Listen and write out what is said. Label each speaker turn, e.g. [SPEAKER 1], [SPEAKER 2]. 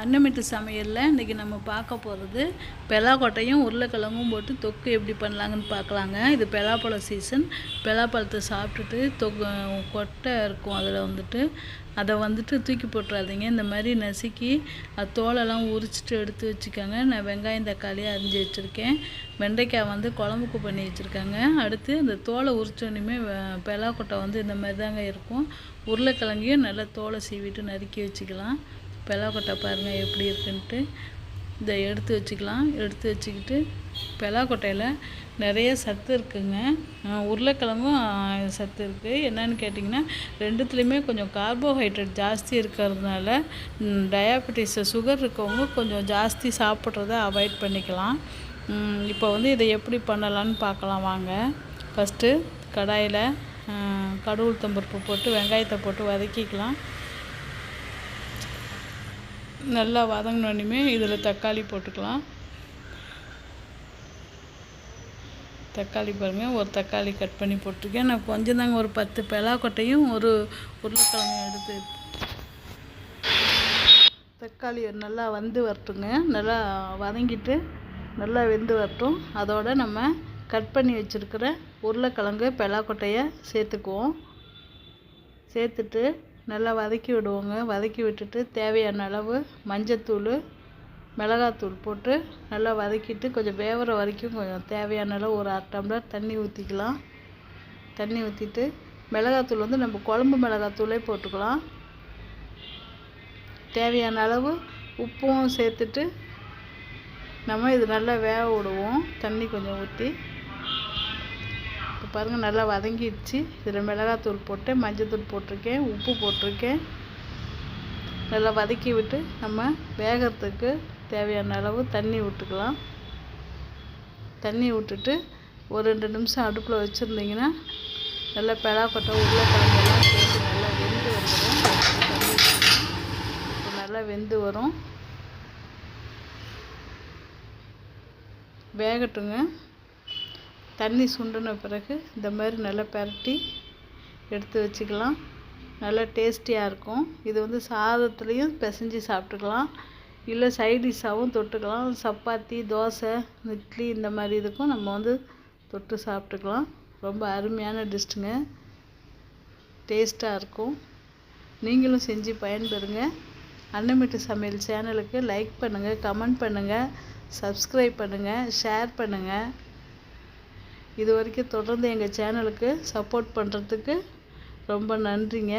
[SPEAKER 1] அன்னமிட்டு சமையலில் இன்றைக்கி நம்ம பார்க்க போகிறது பெலாக்கொட்டையும் உருளைக்கிழங்கும் போட்டு தொக்கு எப்படி பண்ணலாங்கன்னு பார்க்கலாங்க. இது பெலாப்பழம் சீசன் பெலாப்பழத்தை சாப்பிட்டுட்டு தொக்கு கொட்டை இருக்கும் அதில் வந்துட்டு. அதை வந்துட்டு தூக்கி போட்டுறாதீங்க. இந்த மாதிரி நசுக்கி அது தோலெல்லாம் உரிச்சிட்டு எடுத்து வச்சுக்கோங்க. நான் வெங்காயம் தக்காளி அரிஞ்சு வச்சுருக்கேன். வெண்டைக்காய் வந்து குழம்புக்கு பண்ணி வச்சுருக்காங்க. அடுத்து இந்த தோலை உரிச்சோன்னுமே பெலாக்கொட்டை வந்து இந்த மாதிரி தாங்க இருக்கும். உருளைக்கிழங்கையும் நல்லா தோலை சீவிட்டு நறுக்கி வச்சுக்கலாம். பெலாக்கொட்டை பாருங்கள் எப்படி இருக்குன்ட்டு. இதை எடுத்து வச்சுக்கலாம். எடுத்து வச்சுக்கிட்டு பெலாக்கொட்டையில் நிறைய சத்து இருக்குங்க. உருளைக்கிழங்கும் சத்து இருக்குது என்னன்னு கேட்டிங்கன்னா ரெண்டுத்துலேயுமே கொஞ்சம் கார்போஹைட்ரேட் ஜாஸ்தி இருக்கிறதுனால டயாபெட்டிஸ் சுகர் இருக்கவங்க கொஞ்சம் ஜாஸ்தி சாப்பிட்றத அவாய்ட் பண்ணிக்கலாம். இப்போ வந்து இதை எப்படி பண்ணலான்னு பார்க்கலாம் வாங்க. ஃபஸ்ட்டு கடாயில் கடுகு தம்பருப்பு போட்டு வெங்காயத்தை போட்டு வதக்கிக்கலாம். நல்லா வதங்கினோடனே இதில் தக்காளி போட்டுக்கலாம். தக்காளி பாருங்கள் ஒரு தக்காளி கட் பண்ணி போட்டிருக்கேன். நான் கொஞ்சம் தாங்க ஒரு பத்து பெலாக்கொட்டையும் ஒரு உருளைக்கிழங்கு எடுத்து தக்காளி நல்லா வந்து வரட்டுங்க. நல்லா வதங்கிட்டு நல்லா வெந்து வரட்டும். அதோட நம்ம கட் பண்ணி வச்சுருக்கிற உருளைக்கிழங்கு பெலாக்கொட்டையை சேர்த்துக்குவோம். சேர்த்துட்டு நல்லா வதக்கி விடுவோங்க. வதக்கி விட்டுட்டு தேவையான அளவு மஞ்சத்தூள் மிளகாத்தூள் போட்டு நல்லா வதக்கிட்டு கொஞ்சம் வேகிற வரைக்கும் கொஞ்சம் தேவையான அளவு ஒரு அரை டம்ளர் தண்ணி ஊற்றிக்கலாம் தண்ணி ஊற்றிட்டு மிளகாத்தூள் வந்து நம்ம குழம்பு மிளகாத்தூளே போட்டுக்கலாம். தேவையான அளவு உப்பும் சேர்த்துட்டு நம்ம இது நல்லா வேக விடுவோம். தண்ணி கொஞ்சம் ஊற்றி இப்போ பாருங்கள் நல்லா வதங்கிடுச்சு. இதில் மிளகாத்தூள் போட்டேன் மஞ்சத்தூள் போட்டிருக்கேன் உப்பு போட்டிருக்கேன். நல்லா வதக்கி விட்டு நம்ம வேகிறதுக்கு தேவையான அளவு தண்ணி விட்டுக்கலாம் தண்ணி விட்டுட்டு ஒரு ரெண்டு நிமிஷம் அடுப்பில் வச்சுருந்தீங்கன்னா நல்லா பெலாக்கொட்டை உருளைக்கிழங்கெல்லாம் சேர்த்து நல்லா வெந்து வந்துடும். நல்லா வெந்து வரும். வேகட்டுங்க. தண்ணி சுண்டின பிறகு இந்த மாதிரி நல்லா பரட்டி எடுத்து வச்சுக்கலாம். நல்லா டேஸ்டியாக இருக்கும். இது வந்து சாதத்துலேயும் பிசைஞ்சு சாப்பிட்டுக்கலாம். இல்லை சைடிஷாகவும் தொட்டுக்கலாம். சப்பாத்தி தோசை இட்லி இந்த மாதிரி இதுக்கும் நம்ம வந்து தொட்டு சாப்பிட்டுக்கலாம். ரொம்ப அருமையான டிஷ்ஷுங்க டேஸ்ட்டாக இருக்கும். நீங்களும் செஞ்சு பயன்பெறுங்க. அன்னமிட்டு சமையல் சேனலுக்கு லைக் பண்ணுங்கள் கமெண்ட் பண்ணுங்கள் சப்ஸ்கிரைப் பண்ணுங்கள் ஷேர் பண்ணுங்கள் இது வரைக்கும் தொடர்ந்து எங்கள் சேனலுக்கு சப்போர்ட் பண்ணுறதுக்கு ரொம்ப நன்றிங்க